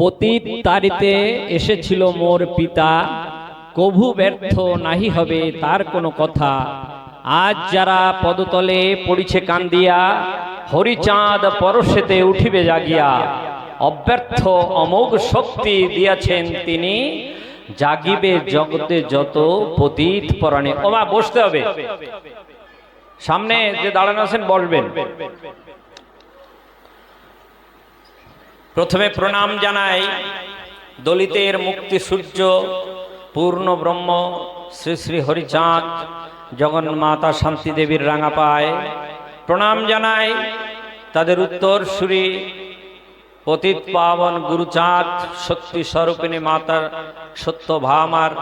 পতিত তারিতে এসেছিল মোর পিতা। কভু ব্যর্থ নাহি হবে তার কোনো কথা। আজ যারা পদতলে পড়িছে কান্দিয়া, হরিচাঁদ পরশেতে উঠিবে জাগিয়া। অব্যর্থ অমোঘ শক্তি দিয়াছেন তিনি, জাগিবে জগতে যত পতিত পরাণে। ওমা, বসতে হবে। সামনে যে দাঁড়ানো আছেন, বসবেন। প্রথমে প্রণাম জানাই দলিতের মুক্তি সূর্য, পূর্ণ ব্রহ্ম, শ্রী শ্রী হরিচাঁদ জগন্মাতা শান্তি দেবীর রাঙা পায় প্রণাম জানাই তাদের উত্তর সুরী পতিত পাবন গুরুচাঁদ, শক্তি স্বরূপিণী মাতার সত্য ভামার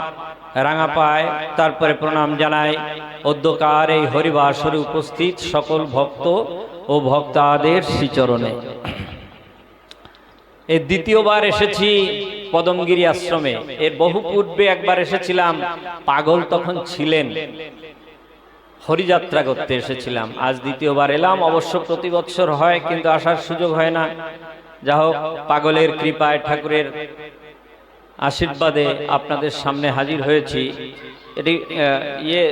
রাঙা পায় তারপরে প্রণাম জানাই অধ্যকার এই হরিবাসরে উপস্থিত সকল ভক্ত ও ভক্তাদের শ্রীচরণে। এই দ্বিতীয়বার এসেছি পদমগিরি আশ্রমে। এর বহু পূর্বে একবার এসেছিলাম, পাগল তখন ছিলেন। হরিযাত্রা করতে এসেছিলাম। আজ দ্বিতীয়বার এলাম, অবশ্য প্রতি বছর হয়, কিন্তু আসার সুযোগ হয় না। যা হোক, পাগলের কৃপায়, ঠাকুরের আশীর্বাদে আপনাদের সামনে হাজির হয়েছি। এটি ইয়ে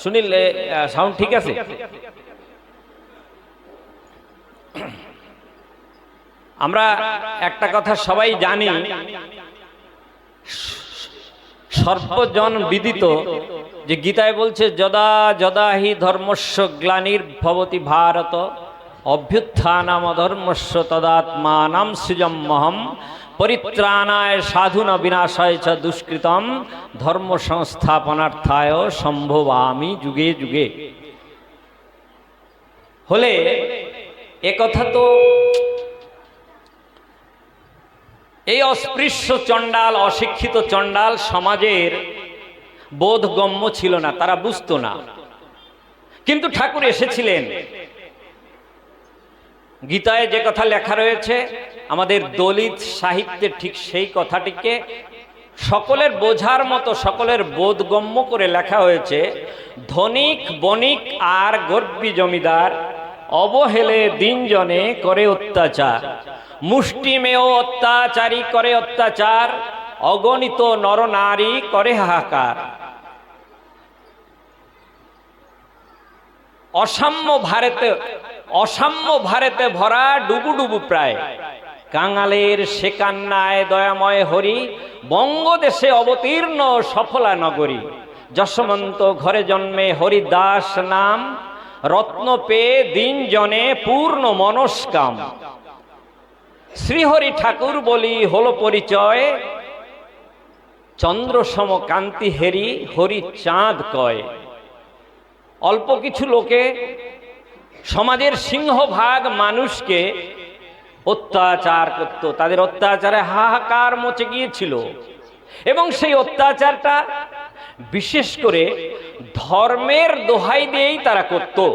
সুনীল সাউন্ড ঠিক আছে? আমরা একটা কথা সবাই জানি, সর্বজন বিদিত যে গীতায় বলছে, যদা যদা হি ধর্মস্য গ্লানির ভবতি ভারত, অভ্যুত্থানাম ধর্মস্য তদাত্মানাম সৃজমহম পরিত্রাণায় সাধুন বিনাশায় চ দুষ্কৃতম, ধর্ম সংস্থাপনার্থায় সম্ভবামি যুগে যুগে। হলে একথা তো এই অস্পৃশ্য চণ্ডাল, অশিক্ষিত চণ্ডাল সমাজের বোধগম্য ছিল না, তারা বুঝতো না। কিন্তু ঠাকুর এসেছিলেন। গীতায় যে কথা লেখা রয়েছে, আমাদের দলিত সাহিত্যে ঠিক সেই কথাটিকে সকলের বোঝার মতো, সকলের বোধগম্য করে লেখা হয়েছে, ধনিক, বণিক, আর গর্বী জমিদার, অবহেলে দিনজনে করে অত্যাচার। মুষ্টিমেয় অত্যাচারী করে অত্যাচার, অগণিত নরনারী করে হাহাকার। অসাম্য ভারতে অসাম্য ভারতে ভরা ডুবু ডুবু প্রায়। কাঙালের সে কান্নায় দয়াময় হরি, বঙ্গদেশে অবতীর্ণ সফলা নগরী। যশমন্ত ঘরে জন্মে হরিদাস নাম, রত্ন পেয়ে দিন জনে পূর্ণ মনস্কাম। শ্রীহরি ঠাকুর বলি হলো পরিচয়। চন্দ্রসম কান্তি হেরি হরি চাঁদ কয়। অল্প কিছু লোকে সমাজের সিংহভাগ মানুষকে অত্যাচার করত। তাদের অত্যাচারে হাহাকার মচে গিয়েছিল। এবং সেই অত্যাচারটা বিশেষ করে ধর্মের দোহাই দিয়েই তারা করত।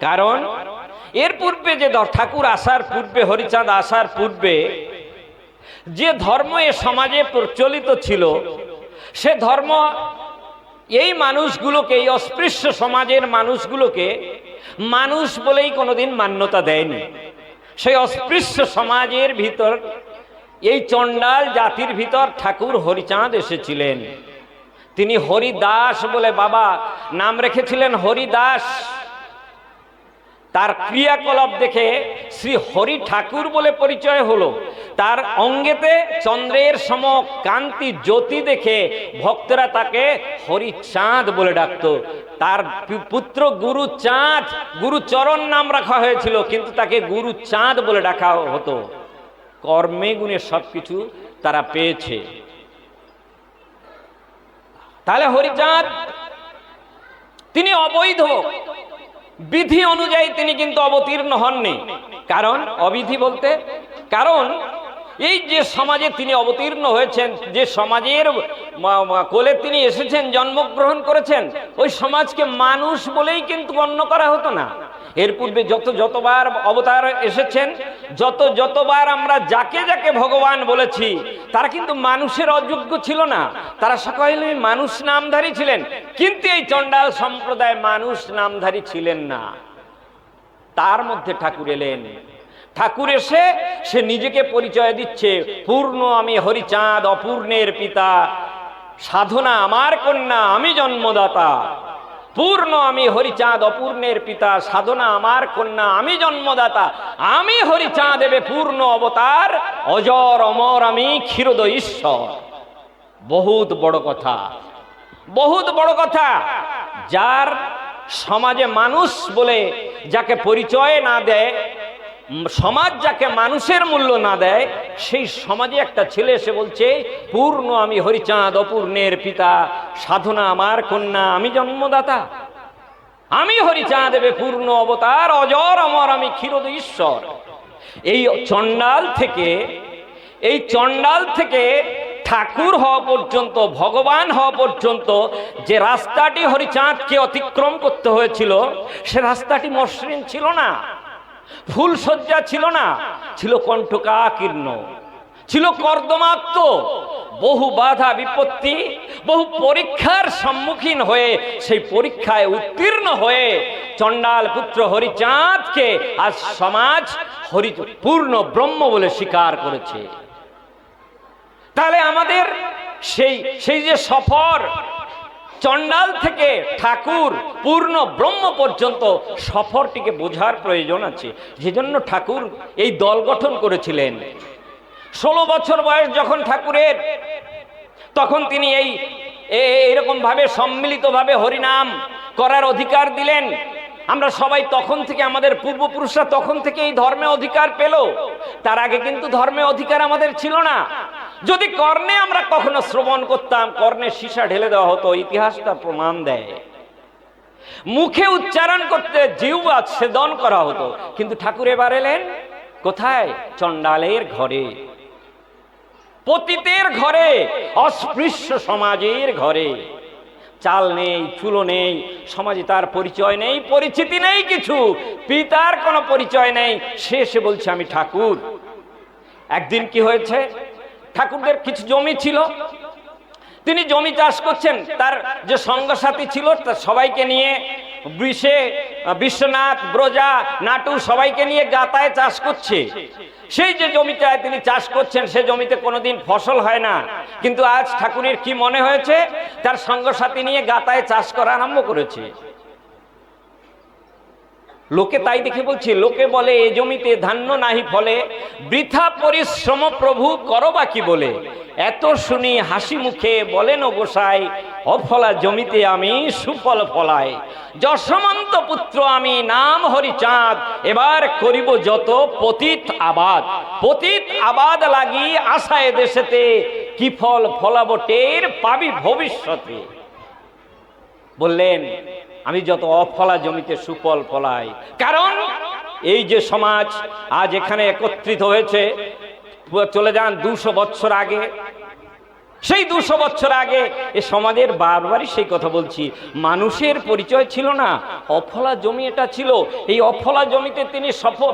কারণ এর পূর্বে যে ঠাকুর আসার পূর্বে, হরিচাঁদ আসার পূর্বে, যে ধর্ম এ সমাজে প্রচলিত ছিল, সে ধর্ম এই মানুষগুলোকে, এই অস্পৃশ্য সমাজের মানুষগুলোকে মানুষ বলেই কোনোদিন মান্যতা দেয়নি। সেই অস্পৃশ্য সমাজের ভিতর, এই চণ্ডাল জাতির ভিতর ঠাকুর হরিচাঁদ এসেছিলেন। তিনি হরিদাস বলে বাবা নাম রেখেছিলেন, হরিদাস। তার ক্রিয়াকলাপ দেখে শ্রী হরি ঠাকুর বলে পরিচয় হলো। তার অঙ্গেতে চন্দ্রের সম কান্তি জ্যোতি দেখে ভক্তরা তাকে হরিচাঁদ বলে ডাকতো। তার পুত্র গুরু চাঁদ গুরুচরণ নাম রাখা হয়েছিল, কিন্তু তাকে গুরু চাঁদ বলে ডাকা হতো। কর্মে গুণে সবকিছু তারা পেয়েছে। তাহলে হরিচাঁদ তিনি অবৈধ। বিধি অনুযায়ী তিনি কিন্তু অবতীর্ণ হননি। কারণ, অবিধি বলতে, কারণ, এই যে সমাজে তিনি অবতীর্ণ হয়েছেন, যে সমাজের কোলে তিনি এসেছেন, জন্মগ্রহণ করেছেন, ওই সমাজকে মানুষ বলেই কিন্তু গণ্য করা হতো না। এর পূর্বে যত যতবার অবতার এসেছেন, যত যতবার আমরা যাকে যাকে ভগবান বলেছি, তারা কিন্তু মানুষের অযোগ্য ছিল না। তারা সকলে মানুষ নামধারী ছিলেন। কিন্তু এই চণ্ডাল সম্প্রদায় মানুষ নামধারী ছিলেন না। তার মধ্যে ঠাকুর এলেন। ঠাকুর এসে, সে নিজেকে পরিচয় দিচ্ছে, পূর্ণ আমি হরিচাঁদ, অপূর্ণের পিতা। সাধনা আমার কন্যা, আমি জন্মদাতা। পূর্ণ আমি হরিচাঁদ, অপূর্ণের পিতা, সাধনা আমার কন্যা, আমি জন্মদাতা। আমি হরিচাঁদ এবে পূর্ণ অবতার, অজর অমর আমি ক্ষীরদ ঈশ্বর। বহুত বড় কথা, বহুত বড় কথা। যার সমাজে মানুষ বলে যাকে পরিচয় না দেয় সমাজ যাকে মানুষের মূল্য না দেয়, সেই সমাজে একটা ছেলে এসে বলছে, পূর্ণ আমি হরিচাঁদ, অপূর্ণের পিতা, সাধনা আমার কন্যা, আমি জন্মদাতা। আমি হরিচাঁদ দেবে পূর্ণ অবতার, অজর অমর, আমি ক্ষীরদ ঈশ্বর। এই চণ্ডাল থেকে, এই চণ্ডাল থেকে ঠাকুর হওয়া পর্যন্ত, ভগবান হওয়া পর্যন্ত, যে রাস্তাটি হরিচাঁদকে অতিক্রম করতে হয়েছিল, সে রাস্তাটি মসৃণ ছিল না। ফুলসজ্জা ছিল না, ছিল কণ্ঠকাকীর্ণ, ছিল কর্দমাত্ম বহু বাধা বিপত্তি, বহু পরীক্ষার সম্মুখীন হয়ে সেই পরীক্ষায় উত্তীর্ণ হয়ে চণ্ডাল পুত্র হরিচাঁদকে আজ সমাজ হরি পূর্ণ ব্রহ্ম বলে স্বীকার করেছে। তাহলে আমাদের সেই সেই যে সফর চণ্ডাল থেকে ঠাকুর পূর্ণ ব্রহ্ম পর্যন্ত সফরটিকে বোঝার প্রয়োজন আছে। যেজন্য ঠাকুর এই দল গঠন করেছিলেন। ষোলো বছর বয়স যখন ঠাকুরের, তখন তিনি এই এরকম ভাবে সম্মিলিতভাবে হরিনাম করার অধিকার দিলেন। আমরা সবাই তখন থেকে, আমাদের পূর্বপুরুষরা তখন থেকে এই ধর্মে অধিকার পেল। তার আগে কিন্তু ধর্মে অধিকার আমাদের ছিল না। যদি কর্ণে আমরা কখনো শ্রবণ করতাম, কর্ণে সীসা ঢেলে দেওয়া হতো, ইতিহাসটা প্রমাণ দেয়। মুখে উচ্চারণ করতে জিহ্বা ছেদন করা হতো, কিন্তু ঠাকুর এবার এলেন কোথায়? চণ্ডালের ঘরে। পতিতের ঘরে, অস্পৃশ্য সমাজের ঘরে। চাল নেই, চুলো নেই, সমাজে তার পরিচয় নেই, পরিচিতি নেই কিছু, পিতার কোনো পরিচয় নেই। সে এসে বলছে, আমি ঠাকুর। একদিন কি হয়েছে? ঠাকুরদের কিছু জমি ছিল। তিনি জমি চাষ করছেন, তার যে সঙ্গসাথী ছিল তার সবাইকে নিয়ে বিষে বিশ্বনাথ, ব্রজা, নাটু সবাইকে নিয়ে গাতায় চাষ করছে। সেই যে জমিটায় তিনি চাষ করছেন, সে জমিতে কোনোদিন ফসল হয় না। কিন্তু আজ ঠাকুরের কি মনে হয়েছে? তার সঙ্গসাথী নিয়ে গাতায় চাষ করা আরম্ভ করেছে। লোকে তাই দেখে বলছে, লোকে বলে, এ জমিতে ধান্য নাহি ফলে, বৃথা পরিশ্রম প্রভু করো বাকি বলে? এত শুনি হাসি মুখে বলেন গোসাই, অফলা জমিতে আমি সুফল ফলাই। যশমন্ত পুত্র আমি নাম হরিচাঁদ, এবার করিব যত পতিত আবাদ। পতিত আবাদ লাগি আশায় দেশেতে, কি ফল ফলাবো টের পাবি ভবিষ্যতে। বললেন আমি যত অফলা জমিতে সুফল ফলাই, কারণ এই যে সমাজ আজ এখানে একত্রিত হয়েছে, চলে যান দুশো বৎসর আগে। সেই দুশো বছর আগে এ সমাজের বারবারই সেই কথা বলছি, মানুষের পরিচয় ছিল না, অফলা জমি এটা ছিল। এই অফলা জমিতে তিনি সফল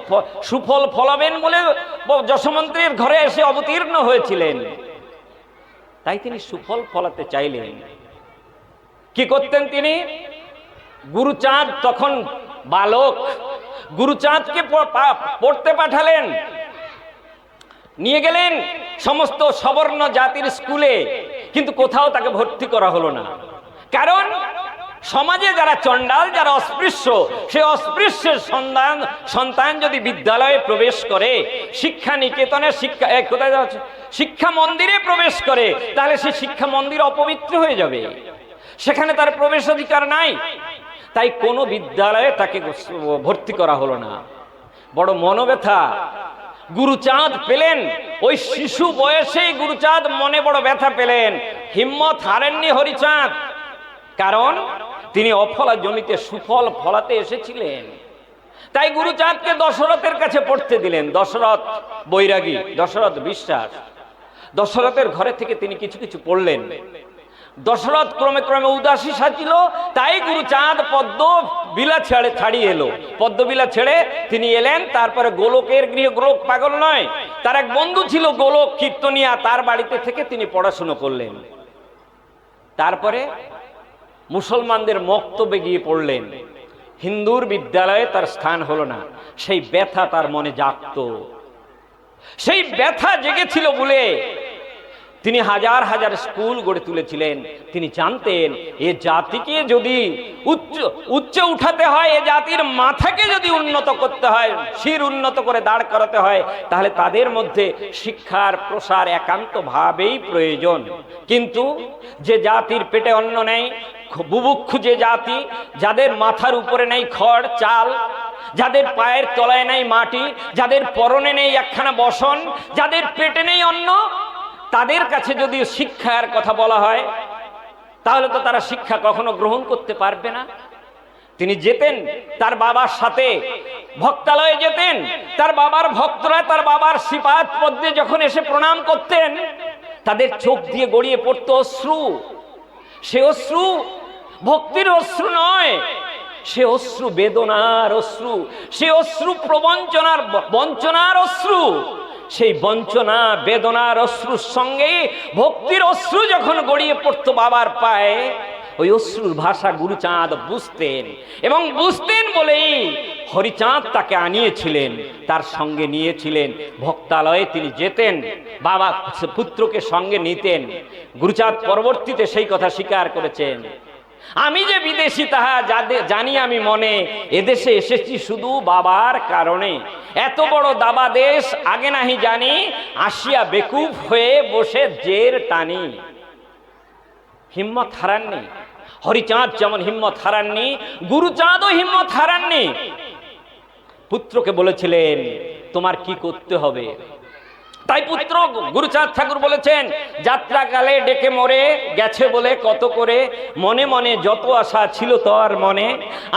সুফল ফলাবেন বলে যশমন্ত্রীর ঘরে এসে অবতীর্ণ হয়েছিলেন। তাই তিনি সুফল ফলাতে চাইলেন। কি করতেন তিনি? গুরুচাঁদ তখন বালক। গুরুচাঁদকে পড়তে পাঠালেন। নিয়ে গেলেন সমস্ত সবর্ণ জাতির স্কুলে। কিন্তু কোথাও তাকে ভর্তি করা হলো না। কারণ সমাজে যারা চণ্ডাল, যারা অস্পৃশ্য, সে অস্পৃশ্যের সন্তান সন্তান যদি বিদ্যালয়ে প্রবেশ করে, শিক্ষা নিকেতনে শিক্ষা কোথায় যাওয়া হচ্ছে? শিক্ষা মন্দিরে প্রবেশ করে, তাহলে সে শিক্ষা মন্দির অপবিত্র হয়ে যাবে। সেখানে তার প্রবেশ অধিকার নাই। তাই কোনো বিদ্যালয়ে তাকে ভর্তি করা হলো না। বড় মনোব্যথা। গুরুচাঁদ পেলেন। ওই শিশু বয়সেই গুরুচাঁদ মনে বড় ব্যথা পেলেন। হিম্মত হারেননি হরিচাঁদ। কারণ তিনি অফলা জমিতে সুফল ফলাতে এসেছিলেন। তাই গুরুচাঁদকে দশরথের কাছে পড়তে দিলেন। দশরথ বৈরাগী, দশরথ বিশ্বাস। দশরথের ঘরে থেকে তিনি কিছু কিছু পড়লেন। দশরথ ক্রমে ক্রমে উদাসী সাজিল, তাই গুরু চাঁদ পদ্ম বিলা ছেড়ে ছাড়িয়ে এলো। পদ্মবিলা ছেড়ে তিনি এলেন, তারপরে গোলকের গৃহ, গোলক পাগল নয়, তার এক বন্ধু ছিল গোলক কীর্তনিয়া, তার বাড়িতে থেকে তিনি পড়াশুনো করলেন। তারপরে মুসলমানদের মক্তবে গিয়ে পড়লেন। হিন্দুর বিদ্যালয়ে তার স্থান হলো না, সেই ব্যথা তার মনে জাগত। সেই ব্যথা জেগেছিল বলে তিনি হাজার হাজার স্কুল গড়ে তুলেছিলেন। তিনি জানতেন, এ জাতিকে যদি উচ্চ উচ্চ উঠাতে হয়, এ জাতির মাথাকে যদি উন্নত করতে হয়, শির উন্নত করে দাঁড় করাতে হয়, তাহলে তাদের মধ্যে শিক্ষার প্রসার একান্তভাবেই প্রয়োজন। কিন্তু যে জাতির পেটে অন্ন নেই বুভুক্ষু যে জাতি, যাদের মাথার উপরে নেই খড়, চাল, যাদের পায়ের তলায় নেই মাটি, যাদের পরনে নেই একখানা বসন, যাদের পেটে নেই অন্ন তাদের কাছে যদি শিক্ষার কথা বলা হয়, তাহলে তো তারা শিক্ষা কখনো গ্রহণ করতে পারবে না। তিনি যেতেন, তার বাবার সাথে ভক্তালয়ে যেতেন, তার বাবার ভক্তরা, তার বাবার শ্রীপাদ পদ্মে যখন এসে প্রণাম করতেন, তাদের চোখ দিয়ে গড়িয়ে পড়ত অশ্রু। সে অশ্রু ভক্তির অশ্রু নয়, সে অশ্রু বেদনার অশ্রু, সে অশ্রু প্রবঞ্চনার বঞ্চনার অশ্রু। সেই বঞ্চনা, বেদনার অশ্রুর সঙ্গে ভক্তির অশ্রু যখন গড়িয়ে পড়তো বাবার পায়ে, ওই অশ্রুর ভাষা গুরুচাঁদ বুঝতেন এবং বুঝতেন বলেই হরিচাঁদ তাকে আনিয়েছিলেন, তার সঙ্গে নিয়েছিলেন, ভক্তালয়ে তিনি যেতেন, বাবা পুত্রকে সঙ্গে নিতেন। গুরুচাঁদ পরবর্তীতে সেই কথা স্বীকার করেছেন। আমি যে বিদেশি, তাহা জানি আমি মনে। এদেশে এসেছি শুধু বাবার কারণে। এত বড় দাবা দেশ, আগে নাহি জানি, আসিয়া বেকুব হয়ে বসে জের টানি। হিম্মত হারাননি। হরিচাঁদ যেমন হিম্মত হারাননি, গুরুচাঁদও হিম্মত হারাননি। পুত্রকে বলেছিলেন, তোমার কি করতে হবে? তাই পুত্র গুরুচাঁদ ঠাকুর বলেছেন, যাত্রাকালে ডেকে মরে গেছে বলে কত করে? মনে মনে যত আশা ছিল তোর মনে।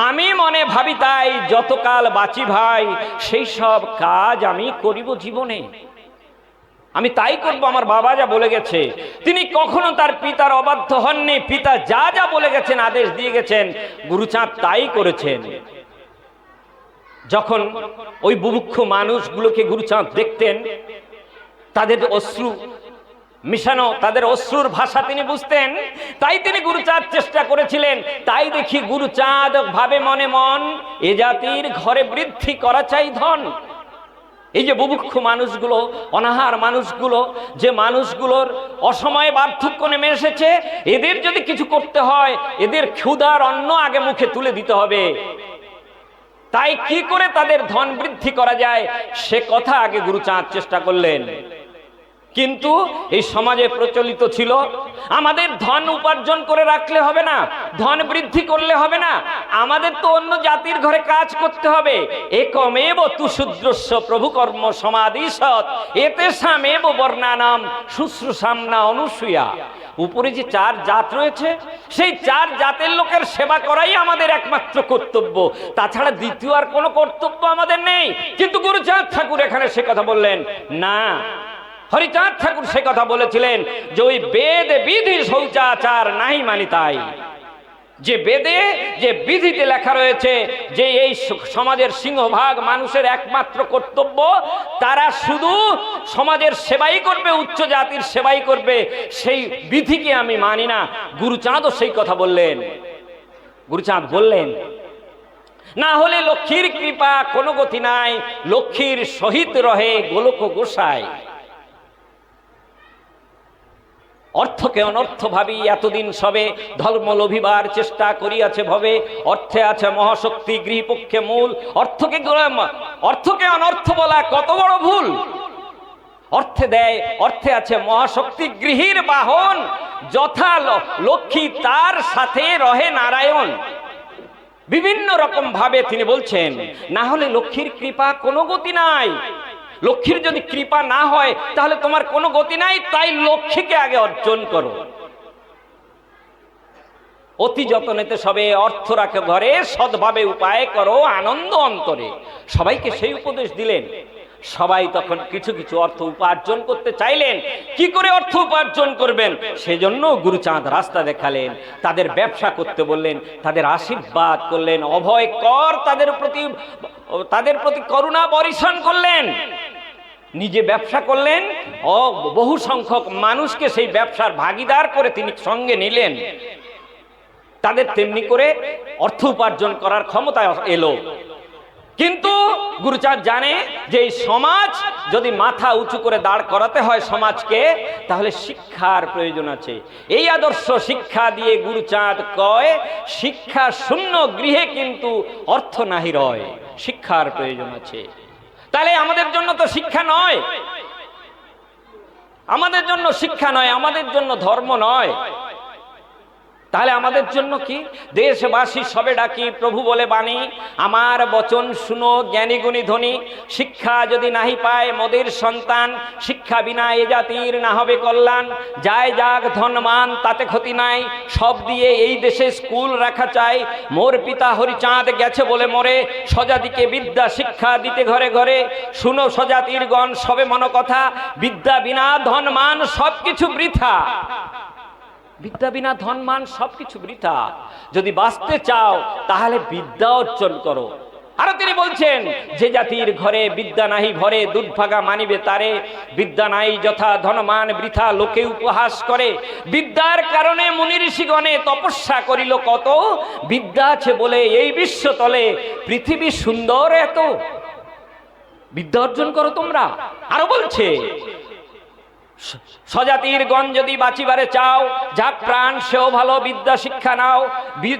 আমি মনে ভাবি তাই যতকাল বাঁচি ভাই, সেই সব কাজ আমি করিব জীবনে। আমি তাই করব, আমার বাবা যা বলে গেছে। তিনি কখনো তার পিতার অবাধ্য হননি। পিতা যা যা বলে গেছেন, আদেশ দিয়ে গেছেন, গুরুচাঁদ তাই করেছেন। যখন ওই বুভুক্ষ মানুষগুলোকে গুরুচাঁদ দেখতেন তাদের অশ্রু মিশানো, তাদের অশ্রুর ভাষা তিনি বুঝতেন, তাই তিনি গুরুচাঁদ চেষ্টা করেছিলেন। তাই দেখি গুরুচাঁদ ভাবে মনে মন, এ জাতির ঘরে বৃদ্ধি করা চাই ধন। এই যে বুভুক্ষ মানুষগুলো, অনাহার মানুষগুলো, যে মানুষগুলোর অসময়ে বার্ধক্য নেমে এসেছে, এদের যদি কিছু করতে হয়, এদের ক্ষুধার অন্ন আগে মুখে তুলে দিতে হবে। তাই কি করে তাদের ধন বৃদ্ধি করা যায়? সে কথা আগে গুরুচাঁদ চেষ্টা করলেন। কিন্তু এই সমাজে প্রচলিত ছিল, আমাদের ধন উপার্জন করে রাখলে হবে না, ধন বৃদ্ধি করলে হবে না, আমাদের তো অন্য জাতির ঘরে কাজ করতে হবে। একমেব তু শূদ্রস্য প্রভু কর্ম সমাধিসৎ, এতে সামেব বর্ণানাম শুশ্রূষামনা অনুসূয়া। উপরে যে চার জাত রয়েছে, সেই চার জাতের লোকের সেবা করাই আমাদের একমাত্র কর্তব্য। তাছাড়া দ্বিতীয় আর কোনো কর্তব্য আমাদের নেই। কিন্তু গুরুচাঁদ ঠাকুর এখানে সে কথা বললেন, না হরিচাঁদ ঠাকুর সে কথা বলেছিলেন যে ওই বেদ বিধি শৌচাচার নাই মানি তাই। যে বেদে যে বিধিতে লেখা রয়েছে যে এই সমাজের সিংহভাগ মানুষের একমাত্র কর্তব্য, তারা শুধু সমাজের সেবাই করবে, উচ্চ জাতির সেবাই করবে, সেই বিধিকে আমি মানি না। গুরুচাঁদও সেই কথা বললেন। গুরুচাঁদ বললেন, না হলে লক্ষ্মীর কৃপা কোনো গতি নাই, লক্ষ্মীর সহিত রহে গোলক গোসায় অর্থকে অনর্থ ভাবি, এতদিন সবে ধর্ম লোভিবার চেষ্টা করিয়াছে ভবে। অর্থে আছে মহাশক্তি, গৃহপক্ষে মূল। অর্থকে অর্থকে অনর্থ বলা কত বড় ভুল। অর্থে দেয়, অর্থে আছে মহাশক্তি, গৃহীর বাহন। যথা লক্ষ্মী তার সাথে রহে নারায়ণ। বিভিন্ন রকম ভাবে তিনি বলছেন, না হলে লক্ষ্মীর কৃপা কোনো গতি নাই। লক্ষ্মীর যদি কৃপা না হয়, তাহলে তোমার কোনো গতি নাই, তাই লক্ষ্মীকে আগে অর্জন করো। অতি যতনেতে সবে অর্থ রাখে ঘরে সৎভাবে উপায় করো আনন্দ অন্তরে। সবাইকে সেই উপদেশ দিলেন। সবাই তখন কিছু কিছু অর্থ উপার্জন করতে চাইলেন। কি করে অর্থ উপার্জন করবেন? সেজন্য গুরুচাঁদ রাস্তা দেখালেন, তাদের ব্যবসা করতে বললেন, তাদের আশীর্বাদ করলেন, অভয় কর তাদের প্রতি তাদের প্রতি করুণা বরিশন করলেন। নিজে ব্যবসা করলেন, ও বহু সংখ্যক মানুষকে সেই ব্যবসার ভাগিদার করে তিনি সঙ্গে নিলেন। তাদের তেমনি করে অর্থ উপার্জন করার ক্ষমতা এলো। কিন্তু গুরুচাঁদ জানে যে এই সমাজ যদি মাথা উঁচু করে দাঁড় করাতে হয় সমাজকে, তাহলে শিক্ষার প্রয়োজন আছে। এই আদর্শ শিক্ষা দিয়ে গুরুচাঁদ কয়, শিক্ষা শূন্য গৃহে কিন্তু অর্থ নাহি রয়, শিক্ষার প্রয়োজন আছে। তাহলে আমাদের জন্য তো শিক্ষা নয়। আমাদের জন্য শিক্ষা নয় আমাদের জন্য ধর্ম নয়। তাহলে আমাদের জন্য কি? দেশবাসী সবে ডাকি, প্রভু বলে বাণী, আমার বচন শুনো, জ্ঞানী গুণী ধনী, শিক্ষা যদি নাহি পায় মদের সন্তান, শিক্ষা বিনা এ জাতির না হবে কল্যাণ যায় যাক ধনমান তাতে ক্ষতি নাই, সব দিয়ে এই দেশে স্কুল রাখা চাই, মোর পিতা হরিচাঁদ গেছে বলে মরে সজাতিকে বিদ্যা শিক্ষা দিতে ঘরে ঘরে, শুনো সজাতির গণ সবে মন কথা বিদ্যা বিনা ধনমান সব কিছু বৃথা। বিদ্যা বিনা ধনমান সবকিছু বৃথা। যদি বাঁচতে চাও, তাহলে বিদ্যা অর্জন করো। আরও তিনি বলছেন, যে জাতির ঘরে বিদ্যা নাহি ভরে দুর্ভাগা মানিবে তারে। বিদ্যা নাই যথা ধনমান বৃথা, লোকে উপহাস করে। বিদ্যার কারণে মুনি ঋষিগণে তপস্যা করিল কত? বিদ্যা আছে বলে এই বিশ্ব তলে পৃথিবী সুন্দর এত। বিদ্যা অর্জন করো তোমরা। আরও বলছে স্বজাতির গণ যদি বাঁচিবারে চাও, যাক প্রাণ, সেও ভালো, বিদ্যা, শিক্ষা নাও।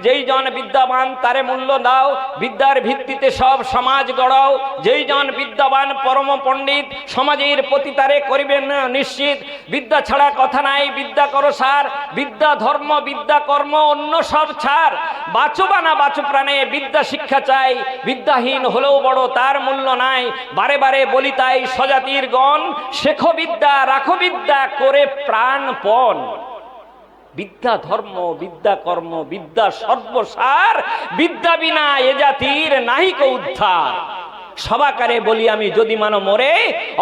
যেই জন বিদ্যাবান, তারে মূল্য দাও। বিদ্যার ভিত্তিতে সব সমাজ গড়াও। যেই জন বিদ্যাবান, পরম পণ্ডিত, সমাজের প্রতি তারে করিবেন নিশ্চিত। বিদ্যা ছাড়া কথা নাই, বিদ্যা করো সার। বিদ্যা ধর্ম, বিদ্যা কর্ম, অন্য সব ছাড়। বাঁচো বা না বাঁচো প্রাণে, বিদ্যা শিক্ষা চাই। বিদ্যাহীন হলেও বড়, তার মূল্য নাই। বারে বারে বলি তাই, স্বজাতির গণ, শেখো বিদ্যা, রাখো বিদ্যা করে প্রাণপণ। বিদ্যা ধর্ম, বিদ্যা কর্ম, বিদ্যা সর্বসার, বিদ্যা বিনা এ জাতির নাহিক উদ্ধার। সবাকারে বলি আমি, যদি মানো মরে,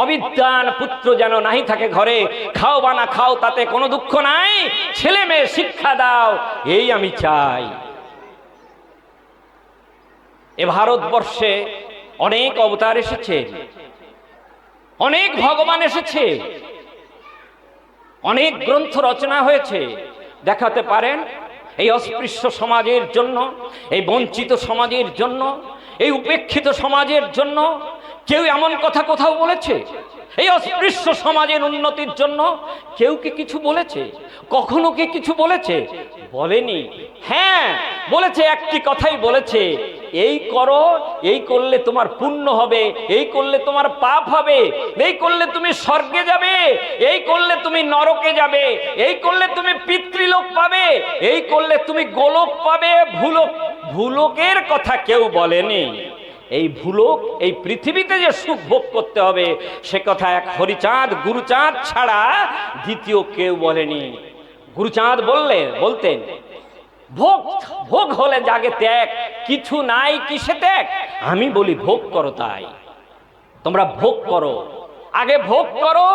অবিদ্যান পুত্র যেন নাহি থাকে ঘরে, খাও বা না খাও তাতে কোনো দুঃখ নাই, ছেলে মেয়ে শিক্ষা দাও, এই আমি চাই। এ ভারতবর্ষে অনেক অবতার এসেছে, অনেক ভগবান এসেছে অনেক গ্রন্থ রচনা হয়েছে। দেখাতে পারেন, এই অস্পৃশ্য সমাজের জন্য, এই বঞ্চিত সমাজের জন্য, এই উপেক্ষিত সমাজের জন্য কেউ এমন কথা কোথাও বলেছে? এই অস্পৃশ্য সমাজের উন্নতির জন্য কেউ কি কিছু বলেছে? কখনো কি কিছু বলেছে? বলেনি। হ্যাঁ বলেছে, একটি কথাই বলেছে। এই করো, এই করলে তোমার পুণ্য হবে, এই করলে তোমার পাপ হবে, এই করলে তুমি স্বর্গে যাবে, এই করলে তুমি নরকে যাবে, এই করলে তুমি পিতৃলোক পাবে, এই করলে তুমি গোলক পাবে, ভুলোক, ভুলোকের কথা কেউ বলেনি। এই ভুলোক, এই পৃথিবীতে যে সুখ ভোগ করতে হবে, সে কথা এক হরিচাঁদ, গুরুচাঁদ ছাড়া দ্বিতীয় কেউ বলেনি। গুরুচাঁদ বললেন বলতেন ভোগ ভোগ হলে জাগে ত্যাগ, কিছু নাই কিসে ত্যাগ? আমি বলি ভোগ করো তাই। তোমরা ভোগ করো। আগে ভোগ করো,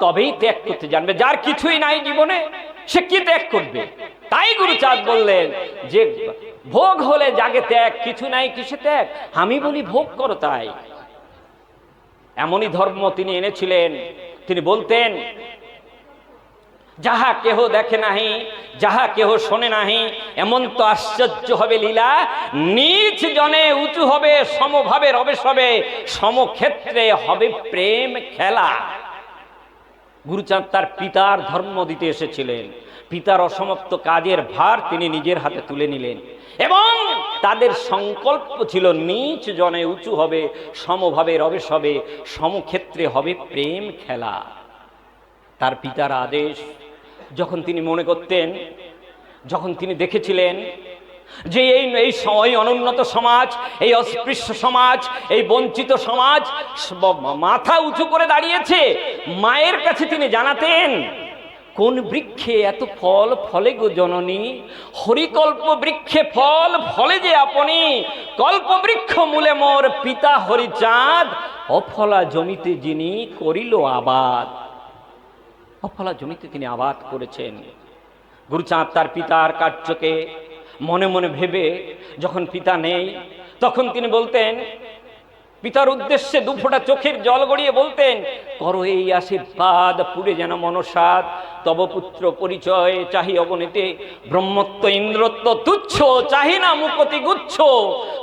তবেই ত্যাগ করতে জানবে। যার কিছুই নাই জীবনে, সে কি ত্যাগ করবে? তাই গুরুচাঁদ বললেন যে, ভোগ হলে জাগে ত্যাগ, কিছু নাই কিসে ত্যাগ? আমি বলি ভোগ করো তাই। এমনই ধর্ম তিনি এনেছিলেন। তিনি বলতেন যাহা কেহ দেখে নাহি, যাহা কেহ শোনে নাহি, এমন তো আশ্চর্য হবে লীলা। নিজ জনে উঁচু হবে সমভাবে রবে সবে সমক্ষেত্রে হবে প্রেম খেলা। গুরুচাঁদ তার পিতার ধর্ম দিতে এসেছিলেন। পিতার অসমাপ্ত কাজের ভার তিনি নিজের হাতে তুলে নিলেন। এবং তাদের সংকল্প ছিল নিচ জনে উঁচু হবে সমভাবে রবে সবে সমক্ষেত্রে হবে প্রেম খেলা। তার পিতার আদেশ, যখন তিনি মনে করতেন, যখন তিনি দেখেছিলেন যে এই এই স- এই অনুন্নত সমাজ, এই অস্পৃশ্য সমাজ, এই বঞ্চিত সমাজ মাথা উঁচু করে দাঁড়িয়েছে। মায়ের কাছে তিনি জানাতেন, কোন বৃক্ষে এত ফল ফলে গো জননী? হরিকল্প বৃক্ষে ফল ফলে যে আপনি? কল্প বৃক্ষ মূলে মোর পিতা হরিচাঁদ, অফলা জমিতে যিনি করিল আবাদ। অফলা জমিতে তিনি আবাদ করেছেন। গুরুচাঁদ তার পিতার কার্যকে মনে মনে ভেবে যখন পিতা নেই, তখন তিনি বলতেন, পিতার উদ্দেশ্যে দুফোটা চোখের জল গড়িয়ে বলতেন, করো এই আশীর্বাদ, পুরে যেন মনসাদ, তব পুত্র পরিচয় চাহি অগণিতে ব্রহ্মত্ব, ইন্দ্রত্ব তুচ্ছ, চাহি না মুকতি গুচ্ছ,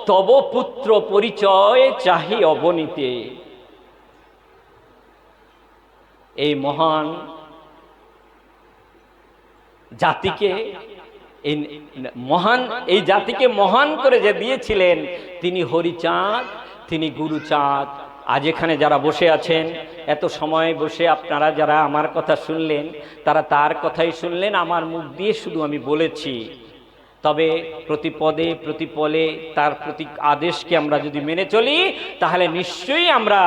তব পুত্র পরিচয় চাহি অবনীতে। এই মহান জাতিকে এই মহান, এই জাতিকে মহান করে যে দিয়েছিলেন, তিনি হরিচাঁদ, তিনি গুরুচাঁদ। আজ এখানে যারা বসে আছেন, এত সময় বসে আপনারা যারা আমার কথা শুনলেন, তারা তার কথাই শুনলেন, আমার মুখ দিয়ে শুধু আমি বলেছি। তবে প্রতি পদে, প্রতি পলে তার প্রতি আদেশকে আমরা যদি মেনে চলি, তাহলে নিশ্চয়ই আমরা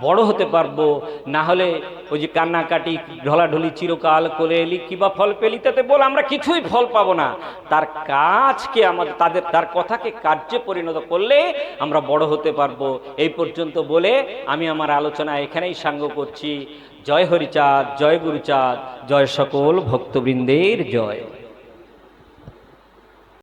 বড় হতে পারব। না হলে ওই যে কান্নাকাটি, ঢলাঢলি চিরকাল করে এলি কিবা ফল পেলি? তাতে বল, আমরা কিছুই ফল পাবো না। তার কাজকে আমাদের, তাদের, তার কথাকে কার্যে পরিণত করলে আমরা বড় হতে পারব। এই পর্যন্ত বলে আমি আমার আলোচনা এখানেই সাঙ্গ করছি। জয় হরিচাঁদ, জয় গুরুচাঁদ, জয় সকল ভক্তবৃন্দের জয়।